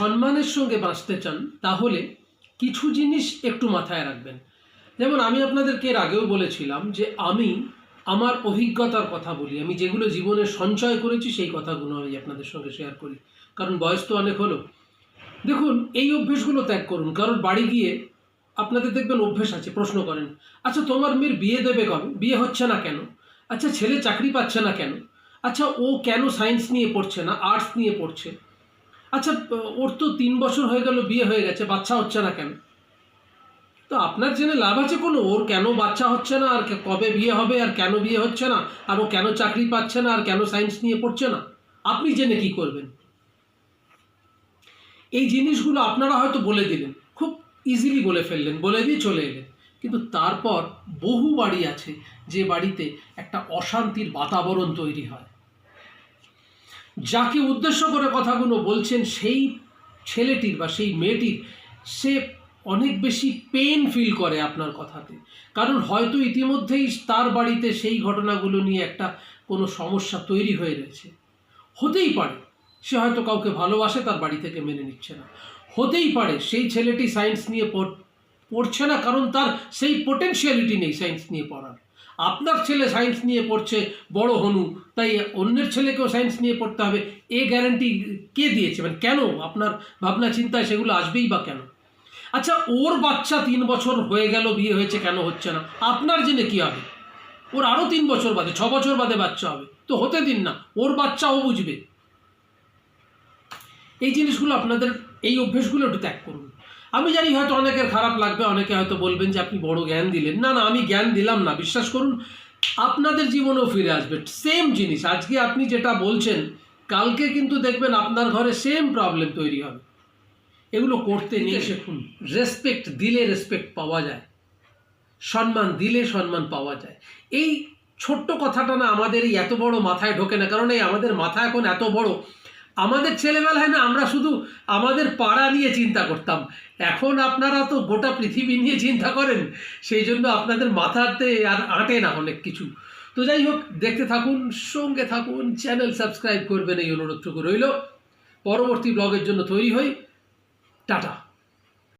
সম্মানের সঙ্গে বাঁচতে চান, তাহলে কিছু জিনিস একটু মাথায় রাখবেন। যেমন আমি আপনাদেরকে এর আগেও বলেছিলাম যে আমি আমার অভিজ্ঞতার কথা বলি। আমি যেগুলো জীবনে সঞ্চয় করেছি, সেই কথাগুলো আমি আপনাদের সঙ্গে শেয়ার করি। কারণ বয়স তো অনেক হলো। দেখুন, এই অভ্যেসগুলো ত্যাগ করুন। কারণ বাড়ি গিয়ে আপনাদের দেখবেন অভ্যেস আছে, প্রশ্ন করেন আচ্ছা তোমার মেয়ের বিয়ে দেবে কবে? বিয়ে হচ্ছে না কেন? আচ্ছা ছেলে চাকরি পাচ্ছে না কেন? আচ্ছা ও কেন সায়েন্স নিয়ে পড়ছে না আর্টস নিয়ে পড়ছে? আচ্ছা ওর তো তিন বছর হয়ে গেল, বিয়ে হয়ে গেছে, বাচ্চা হচ্ছে না কেন? তো আপনার জেনে লাভ আছে কোনো? ওর কেন বাচ্চা হচ্ছে না, আর কবে বিয়ে হবে, আর কেন বিয়ে হচ্ছে না, আর ও কেন চাকরি পাচ্ছে না, আর কেন সায়েন্স নিয়ে পড়ছে না? আপনি জেনে কি করবেন? এই জিনিসগুলো আপনারা হয়তো বলে দিলেন, খুব ইজিলি বলে ফেললেন, বলে দিয়ে চলে এলেন। কিন্তু তারপর বহু বাড়ি আছে, যে বাড়িতে একটা অশান্তির বাতাবরণ তৈরি হয়। যাকে উদ্দেশ্য করে কথাগুলো বলছেন, সেই ছেলেটির বা সেই মেয়েটির, সে অনেক বেশি পেন ফিল করে আপনার কথাতে। কারণ হয়তো ইতিমধ্যেই তার বাড়িতে সেই ঘটনাগুলো নিয়ে একটা কোনো সমস্যা তৈরি হয়ে রয়েছে। হতেই পারে, সে হয়তো কাউকে ভালোবাসে, তার বাড়ি থেকে মেনে নিচ্ছে না। হতেই পারে, সেই ছেলেটি সায়েন্স নিয়ে পড়- পড়ছে না, কারণ তার সেই পোটেনশিয়ালিটি নেই সায়েন্স নিয়ে পড়ার। আপনার ছেলে সায়েন্স নিয়ে পড়ছে, বড় হনু, তাই অন্যের ছেলেকেও সায়েন্স নিয়ে পড়তে হবে। এ গ্যারান্টি কে দিয়েছে? মানে কেন? আপনার ভাবনা চিন্তায় সেগুলো আসবেই বা কেন? আচ্ছা ওর বাচ্চা তিন বছর হয়ে গেল, বিয়ে হয়েছে, কেন হচ্ছে না? আপনার জেনে কি হবে? ওর আরও তিন বছর বাদে, ছ বছর বাদে বাচ্চা হবে। তো হতে দিন না, ওর বাচ্চাও বুঝবে। এই জিনিসগুলো আপনাদের, এই অভ্যেসগুলো একটু ত্যাগ করুন। আমি জানি হয়তো অনেকের খারাপ লাগবে অনেকে হয়তো বলবেন যে আপনি বড় জ্ঞান দিলেন। না না আমি জ্ঞান দিলাম না বিশ্বাস করুন আপনাদের জীবনেও ফিরে আসবে। সেম জিনিস আজকে আপনি যেটা বলছেন কালকে কিন্তু দেখবেন আপনার ঘরে সেম প্রবলেম তৈরি হবে। এগুলো করতে নিয়ে শেখুন রেসপেক্ট দিলে রেসপেক্ট পাওয়া যায়। সম্মান দিলে সম্মান পাওয়া যায়। এই ছোট্ট কথাটা না আমাদের এই এত বড় মাথায় ঢোকে না কারণ এই আমাদের মাথা এখন এত বড় আমাদের ছেলেবেলায় না আমরা শুধু আমাদের পাড়া নিয়ে চিন্তা করতাম। এখন আপনারা তো গোটা পৃথিবী নিয়ে চিন্তা করেন, সেই জন্য আপনাদের মাথাতে আর আঁটে না অনেক কিছু। তো যাই হোক, দেখতে থাকুন, সঙ্গে থাকুন, চ্যানেল সাবস্ক্রাইব করবেন এই অনুরোধটুকু রইল। পরবর্তী ব্লগের জন্য তৈরি হই। টাটা।